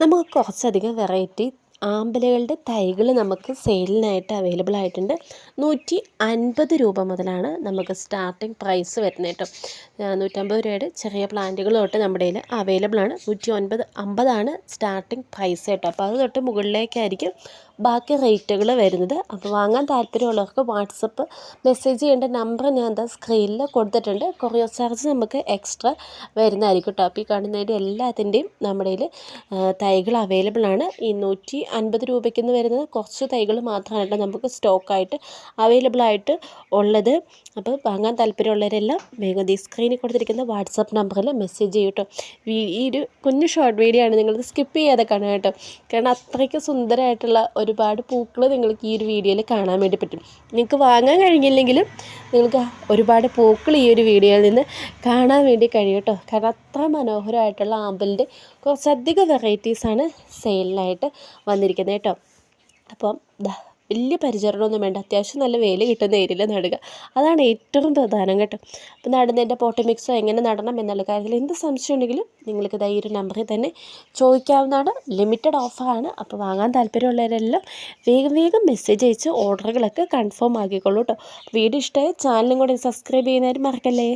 നമുക്ക് കുറച്ചധികം വെറൈറ്റി ആമ്പലുകളുടെ തൈകൾ നമുക്ക് സെയിലിനായിട്ട് അവൈലബിൾ ആയിട്ടുണ്ട്. നൂറ്റി അൻപത് രൂപ മുതലാണ് നമുക്ക് സ്റ്റാർട്ടിങ് പ്രൈസ് വരുന്നത് കേട്ടോ. നൂറ്റമ്പത് രൂപയുടെ ചെറിയ പ്ലാന്റുകൾ തൊട്ട് നമ്മുടെ കയ്യിൽ അവൈലബിൾ ആണ്. നൂറ്റി ഒൻപത് അമ്പതാണ് സ്റ്റാർട്ടിങ് പ്രൈസ് കേട്ടോ. അപ്പോൾ അത് തൊട്ട് മുകളിലേക്കായിരിക്കും ബാക്കി റേറ്റുകൾ വരുന്നത്. അപ്പോൾ വാങ്ങാൻ താല്പര്യമുള്ളവർക്ക് വാട്സപ്പ് മെസ്സേജ് ചെയ്യേണ്ട നമ്പർ ഞാൻ എന്താ സ്ക്രീനിൽ കൊടുത്തിട്ടുണ്ട്. കൊറിയർ ചാർജ് നമുക്ക് എക്സ്ട്രാ വരുന്നതായിരിക്കും. കേട്ടോ ഈ കാണുന്നതിന്റെ എല്ലാത്തിന്റെയും നമ്മുടെ തൈകൾ അവൈലബിൾ ആണ്. ഈ നൂറ്റി അൻപത് രൂപയ്ക്ക് വരുന്നത് കുറച്ച് തൈകൾ മാത്രമാണ് നമുക്ക് സ്റ്റോക്കായിട്ട് അവൈലബിൾ ആയിട്ട് ഉള്ളത്. അപ്പോൾ വാങ്ങാൻ താല്പര്യമുള്ളവരെല്ലാം വേഗം ഈ സ്ക്രീനിൽ കൊടുത്തിരിക്കുന്ന വാട്സപ്പ് നമ്പറിൽ മെസ്സേജ് ചെയ്യും കേട്ടോ ഈ ഒരു കുഞ്ഞു ഷോർട്ട് വീഡിയോ ആണ് നിങ്ങൾ സ്കിപ്പ് ചെയ്യാതെ കാണുക കേട്ടോ കാരണം അത്രയ്ക്ക് സുന്ദരമായിട്ടുള്ള ഒരുപാട് പൂക്കൾ നിങ്ങൾക്ക് ഈ ഒരു വീഡിയോയിൽ കാണാൻ വേണ്ടി പറ്റും. നിങ്ങൾക്ക് വാങ്ങാൻ കഴിഞ്ഞില്ലെങ്കിലും നിങ്ങൾക്ക് ഒരുപാട് പൂക്കൾ ഈ ഒരു വീഡിയോയിൽ നിന്ന് കാണാൻ വേണ്ടി കഴിയും കേട്ടോ. കാരണം അത്ര മനോഹരമായിട്ടുള്ള ആമ്പലിന്റെ കുറച്ചധികം വെറൈറ്റീസാണ് സെയിലിനായിട്ട് വന്നിരിക്കുന്നത് കേട്ടോ. അപ്പം വലിയ പരിചരണമൊന്നും വേണ്ട. അത്യാവശ്യം നല്ല വേല കിട്ടുന്ന ഏരിയയിൽ നടുക. അതാണ് ഏറ്റവും പ്രധാനം കേട്ടോ. അപ്പോൾ നടുന്നതിന്റെ പോട്ടമിക്സോ എങ്ങനെ നടണം എന്നുള്ള കാര്യത്തിൽ എന്ത് സംശയം ഉണ്ടെങ്കിലും നിങ്ങൾക്ക് ദാ ഈ ഒരു നമ്പറിൽ തന്നെ ചോദിക്കാവുന്നതാണ്. ലിമിറ്റഡ് ഓഫറാണ് അപ്പോൾ വാങ്ങാൻ താല്പര്യമുള്ളവരെല്ലാം വേഗം വേഗം മെസ്സേജ് അയച്ച് ഓർഡറുകളൊക്കെ കൺഫേം ആക്കിക്കോളൂ കേട്ടോ. വീഡിയോ ഇഷ്ടമായ ചാനലും കൂടെ സബ്സ്ക്രൈബ് ചെയ്യുന്നവർ മറക്കല്ലേ?